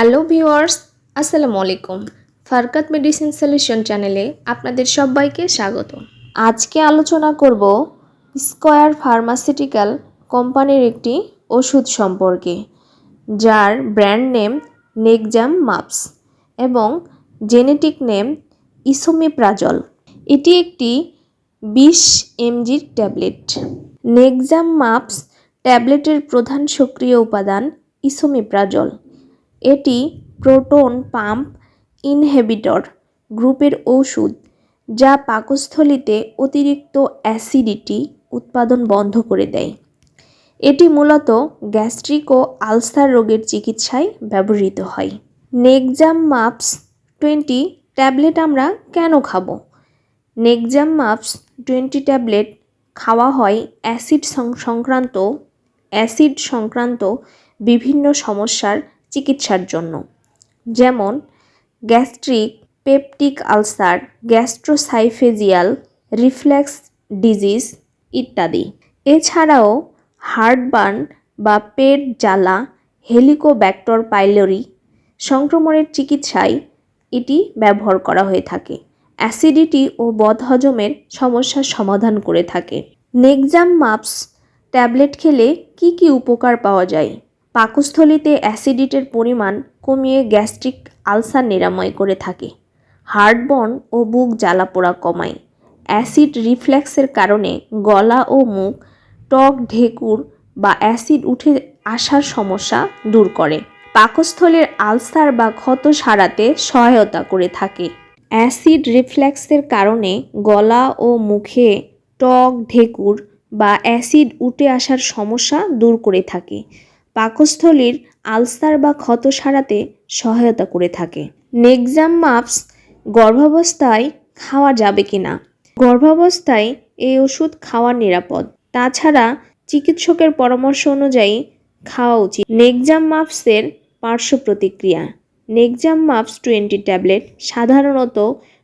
Hello viewers, আসসালামু আলাইকুম। ফারকাত medicine solution চ্যানেলে আপনাদের সবাইকে স্বাগত। আজকে আলোচনা করব স্কয়ার ফার্মাসিউটিক্যাল কোম্পানির একটি ওষুধ সম্পর্কে, যার ব্র্যান্ড নেম নেকজাম মাপস এবং জেনেটিক নেম ইসোমিপ্রাজল। এটি একটি বিশ এমজির ট্যাবলেট। নেকজাম মাপস ট্যাবলেটের প্রধান সক্রিয় উপাদান ইসোমিপ্রাজল। এটি প্রোটন পাম্প ইনহেবিটর গ্রুপের ঔষধ যা পাকস্থলীতে অতিরিক্ত অ্যাসিডিটি উৎপাদন বন্ধ করে দেয়। এটি মূলত গ্যাস্ট্রিক ও আলসার রোগের চিকিৎসায় ব্যবহৃত হয়। নেকজাম মাপস টোয়েন্টি ট্যাবলেট আমরা কেন খাব? নেকজাম মাপস টোয়েন্টি ট্যাবলেট খাওয়া হয় অ্যাসিড সংক্রান্ত অ্যাসিড সংক্রান্ত বিভিন্ন সমস্যার চিকিৎসার জন্য। যেমন, gastric peptic ulcer, gastroesophageal reflex disease ইত্যাদি। এছাড়াও, হার্টবার্ন বা পেট জ্বালা, হেলিকোব্যাক্টর পাইলরি সংক্রমণের চিকিৎসায় এটি ব্যবহার করা হয়ে থাকে। অ্যাসিডিটি ও বদহজমের সমস্যার সমাধান করে থাকে। নেকজাম মাপস ট্যাবলেট খেলে কি কি উপকার পাওয়া যায়? পাকস্থলীতে অ্যাসিডিটের পরিমাণ কমিয়ে গ্যাস্ট্রিক আলসার নিরাময় করে থাকে। হার্টবর্ন ও বুক জ্বালাপোড়া কমায়। অ্যাসিড রিফ্লেক্সের কারণে গলা ও মুখ, টক, ঢেকুর বা অ্যাসিড উঠে আসার সমস্যা দূর করে। পাকস্থলের আলসার বা ক্ষত সারাতে সহায়তা করে থাকে। অ্যাসিড রিফ্লেক্সের কারণে গলা ও মুখে টক, ঢেকুর বা অ্যাসিড উঠে আসার সমস্যা দূর করে থাকে। পাকস্থলীর আলসার বা ক্ষত সারাতে সহায়তা করে থাকে। নেক্সাম মাপস গর্ভাবস্থায় খাওয়া যাবে কি না গর্ভাবস্থায় এই ওষুধ খাওয়া নিরাপদ। তাছাড়া চিকিৎসকের পরামর্শ অনুযায়ী খাওয়া উচিত। নেক্সাম মাপসের পার্শ্ব প্রতিক্রিয়া। নেক্সাম মাপস টোয়েন্টি ট্যাবলেট সাধারণত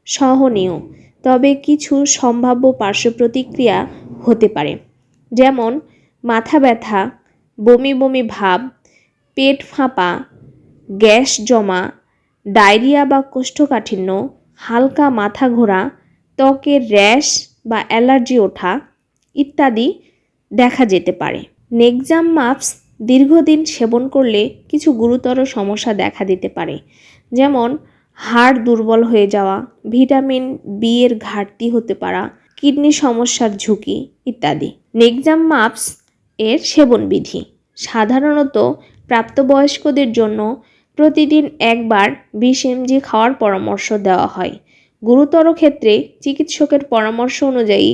সহনীয়, তবে কিছু সম্ভাব্য পার্শ্ব প্রতিক্রিয়া হতে পারে। যেমন, মাথা ব্যথা বমি বমি ভাব, পেট ফাঁপা, গ্যাস জমা, ডায়রিয়া বা কোষ্ঠকাঠিন্য, হালকা মাথা ঘোরা, ত্বকের র্যাশ বা অ্যালার্জি ওঠা ইত্যাদি দেখা যেতে পারে। নেকজাম মাপস দীর্ঘদিন সেবন করলে কিছু গুরুতর সমস্যা দেখা দিতে পারে, যেমন হাড় দুর্বল হয়ে যাওয়া, ভিটামিন বি এর ঘাটতি হতে পারা, কিডনি সমস্যার ঝুঁকি ইত্যাদি। নেকজাম মাপস এর সেবন বিধি সাধারণত প্রাপ্তবয়স্কদের জন্য প্রতিদিন একবার বিশ এমজি খাওয়ার পরামর্শ দেওয়া হয়। গুরুতর ক্ষেত্রে চিকিৎসকের পরামর্শ অনুযায়ী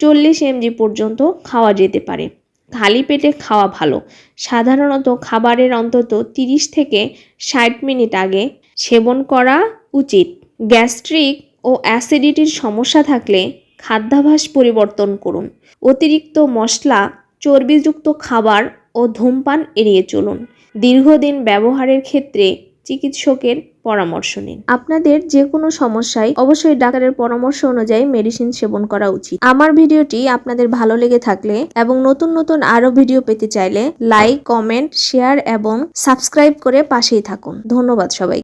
চল্লিশ এমজি পর্যন্ত খাওয়া যেতে পারে। খালি পেটে খাওয়া ভালো। সাধারণত খাবারের অন্তত তিরিশ থেকে ষাট মিনিট আগে সেবন করা উচিত। গ্যাস্ট্রিক ও অ্যাসিডিটির সমস্যা থাকলে খাদ্যাভাস পরিবর্তন করুন। অতিরিক্ত মশলা চর্বিযুক্ত খাবার ও ধূমপান এড়িয়ে চলুন। দীর্ঘদিন ব্যবহারের ক্ষেত্রে চিকিৎসকের পরামর্শ নিন। আপনাদের যে কোনো সমস্যায় অবশ্যই ডাক্তারের পরামর্শ অনুযায়ী মেডিসিন সেবন করা উচিত। আমার ভিডিওটি আপনাদের ভালো লেগে থাকলে এবং নতুন নতুন আরও ভিডিও পেতে চাইলে লাইক, কমেন্ট, শেয়ার এবং সাবস্ক্রাইব করে পাশেই থাকুন। ধন্যবাদ সবাই